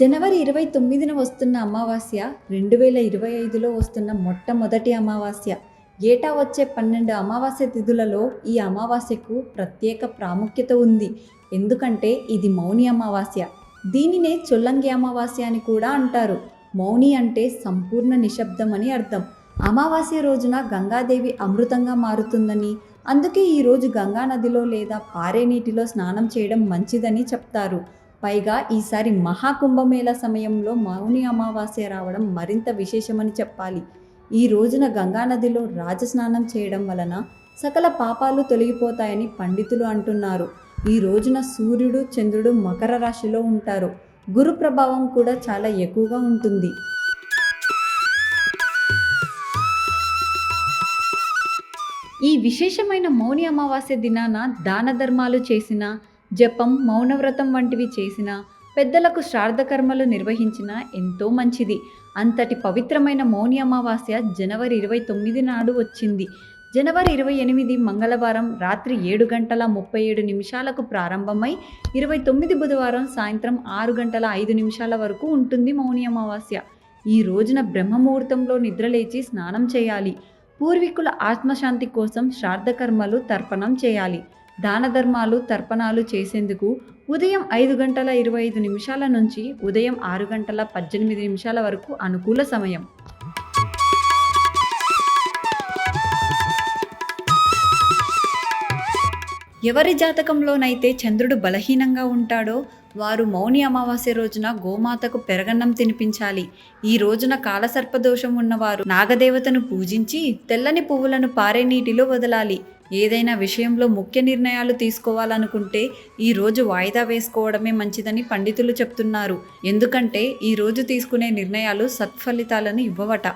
జనవరి ఇరవై తొమ్మిదిన వస్తున్న అమావాస్య రెండు వేల ఇరవై ఐదులో వస్తున్న మొట్టమొదటి అమావాస్య. ఏటా వచ్చే పన్నెండు అమావాస్య తిథులలో ఈ అమావాస్యకు ప్రత్యేక ప్రాముఖ్యత ఉంది. ఎందుకంటే ఇది మౌని అమావాస్య. దీనినే చొల్లంగి అమావాస్య అని కూడా అంటారు. మౌని అంటే సంపూర్ణ నిశ్శబ్దం అని అర్థం. అమావాస్య రోజున గంగాదేవి అమృతంగా మారుతుందని అందుకే ఈరోజు గంగా నదిలో లేదా పారే నీటిలో స్నానం చేయడం మంచిదని చెప్తారు. పైగా ఈసారి మహాకుంభమేళ సమయంలో మౌని అమావాస్య రావడం మరింత విశేషమని చెప్పాలి. ఈ రోజున గంగానదిలో రాజస్నానం చేయడం వలన సకల పాపాలు తొలగిపోతాయని పండితులు అంటున్నారు. ఈ రోజున సూర్యుడు చంద్రుడు మకర రాశిలో ఉంటారు. గురు ప్రభావం కూడా చాలా ఎక్కువగా ఉంటుంది. ఈ విశేషమైన మౌని అమావాస్య దినాన దాన ధర్మాలు చేసిన జపం మౌనవ్రతం వంటివి చేసిన పెద్దలకు శ్రార్థకర్మలు నిర్వహించిన ఎంతో మంచిది. అంతటి పవిత్రమైన మౌని అమావాస్య జనవరి ఇరవై తొమ్మిది నాడు వచ్చింది. జనవరి ఇరవై ఎనిమిది మంగళవారం రాత్రి ఏడు గంటల ముప్పై ఏడు నిమిషాలకు ప్రారంభమై ఇరవై తొమ్మిది బుధవారం సాయంత్రం ఆరు గంటల ఐదు నిమిషాల వరకు ఉంటుంది మౌని అమావాస్య. ఈ రోజున బ్రహ్మముహూర్తంలో నిద్రలేచి స్నానం చేయాలి. పూర్వీకుల ఆత్మశాంతి కోసం శ్రార్థకర్మలు తర్పణం చేయాలి. దాన ధర్మాలు తర్పణాలు చేసేందుకు ఉదయం ఐదు గంటల ఇరవై ఐదు నిమిషాల నుంచి ఉదయం ఆరు గంటల పద్దెనిమిది నిమిషాల వరకు అనుకూల సమయం. ఎవరి జాతకంలోనైతే చంద్రుడు బలహీనంగా ఉంటాడో వారు మౌని అమావాస్య రోజున గోమాతకు పెరగన్నం తినిపించాలి. ఈ రోజున కాలసర్పదోషం ఉన్నవారు నాగదేవతను పూజించి తెల్లని పువ్వులను పారే నీటిలో వదలాలి. ఏదైనా విషయంలో ముఖ్య నిర్ణయాలు తీసుకోవాలనుకుంటే ఈ రోజు వాయిదా వేసుకోవడమే మంచిదని పండితులు చెప్తున్నారు. ఎందుకంటే ఈ రోజు తీసుకునే నిర్ణయాలు సత్ఫలితాలను ఇవ్వవట.